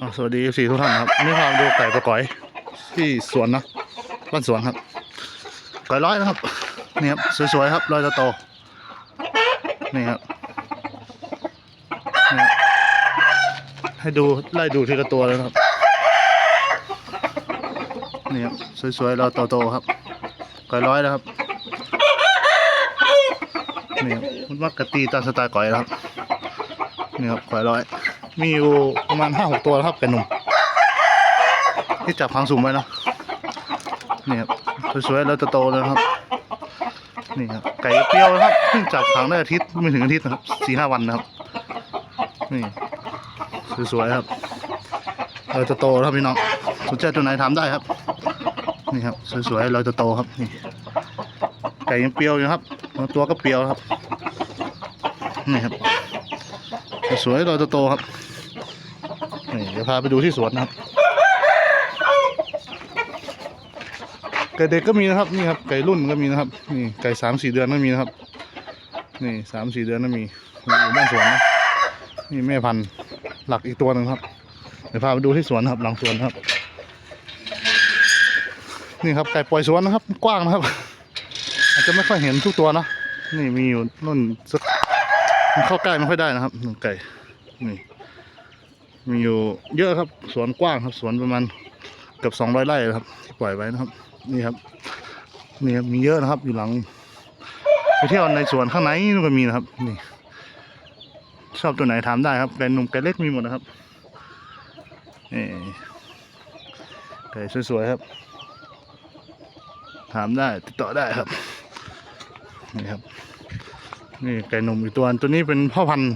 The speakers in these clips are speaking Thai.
อสวัสดีสี่ทุกท่านครับนี่พามาดูไก่ประกอยที่สวนนะบ้านสวนครับไก่ร้อยนะครับนี่ครับสวยๆครับร้อยโตนี่ครับนี่ครับให้ดูไล่ดูทีละตัวเลยครับนี่ครับสวยๆร้อยโตๆครับไก่ร้อยนะครับนี่ครับมันมักกะตีตามสไตล์ก่อยนะครับนี่ครับควายร้อย มีอยู่ประมาณห้าหกตัวครับเป็นหนุ่มที่จับหางสูงไว้นาะนี่ครับสวยๆแล้วโตๆเลยนะครับนี่ครับไก่เปรี้ยวนะครับเพิ่งจับหางได้อาทิตย์ไม่ถึงอาทิตย์นะครับสี่ห้าวันนะครับ นี่สวยๆครับเราจะโตครับพี่น้องสนใจตัวไหนถามได้ครับ นี่ครับสวยๆเราจะโตครับนี่ไก่ยังเปรี้ยวอยู่ครับ ตัวก็เปรี้ยวครับ นี่ครับสวยเราจะโตครับ นี่เดี๋ยวพาไปดูที่สวนนะครับไก่เด็กก็มีนะครับนี่ครับไก่รุ่นก็มีนะครับนี่ไก่สามสี่เดือนก็มีนะครับ นี่สามสี่เดือนก็มีอยู่บ้านสวนนะนี่แม่พันธุ์หลักอีกตัวหนึ่งครับเดี๋ยวพาไปดูที่สวนครับหลังสวนครับ นี่ครับไก่ปล่อยสวนนะครับ กว้างนะครับ อาจจะไม่ค่อยเห็นทุกตัวนะนี่มีอยู่นุ่นสักเข้าใกล้ไม่ค่อยได้นะครับหนึ่งไก่นี่ มีอยู่เยอะครับสวนกว้างครับ สวนประมาณเกือบสองร้อยไร่ครับที่ปล่อยไว้นะครับ นี่ครับนี่ครับมีเยอะนะครับอยู่หลังไปเที่ยวในสวนข้างในนู่นก็มีนะครับ นี่ ชอบตัวไหนถามได้ครับไก่หนุ่มไก่เล็กมีหมดนะครับนี่ไก่สวยๆครับ ถามได้ติดต่อได้ครับนี่ครับนี่ไก่หนุ่มอีกตัวตัวนี้เป็นพ่อพันธุ์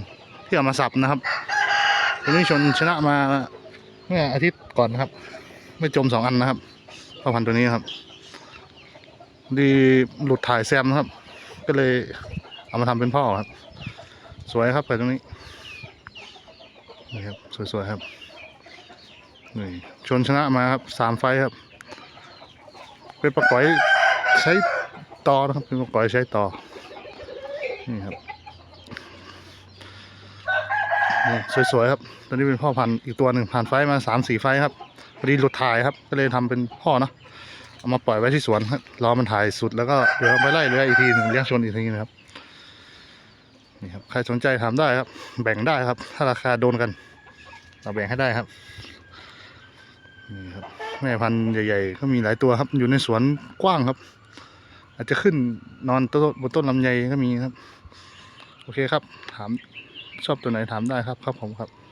ที่เอามาสับนะครับ วนี้ชนชนะมาเมื่ออาทิตย์ก่อนนะครับ ไม่จมสองอันนะครับพ่อพันธุ์ตัวนี้ครับ ดีหลุดถ่ายแซมนะครับ ก็เลยเอามาทำเป็นพ่อครับ สวยครับไก่ตัวนี้นี่ครับสวยๆครับนี่ชนชนะมาครับสามไฟครับเป็นประกอยใช้ต่อนะครับเป็นประกอยใช้ต่อนี่ครับ นี่สวยๆครับ ตัวนี้เป็นพ่อพันธุ์อีกตัวหนึ่งผ่านไฟมาสามสี่ไฟครับพอดีหลุดถ่ายครับ ก็เลยทำเป็นพ่อเนาะเอามาปล่อยไว้ที่สวนรอมันถ่ายสุดแล้วก็เดี๋ยวไปไล่เรืออีกทีหนึ่งเลี้ยงชนอีกทีนะครับนี่ครับใครสนใจถามได้ครับ แบ่งได้ครับ ถ้าราคาโดนกัน เราแบ่งให้ได้ครับนี่ครับแม่พันธุ์ใหญ่ ๆ ก็มีหลายตัวครับ อยู่ในสวนกว้างครับ อาจจะขึ้นนอนต้นบนต้นลำไยก็มีครับ โอเคครับ ถาม ชอบตัวไหนถามได้ครับครับผมครับ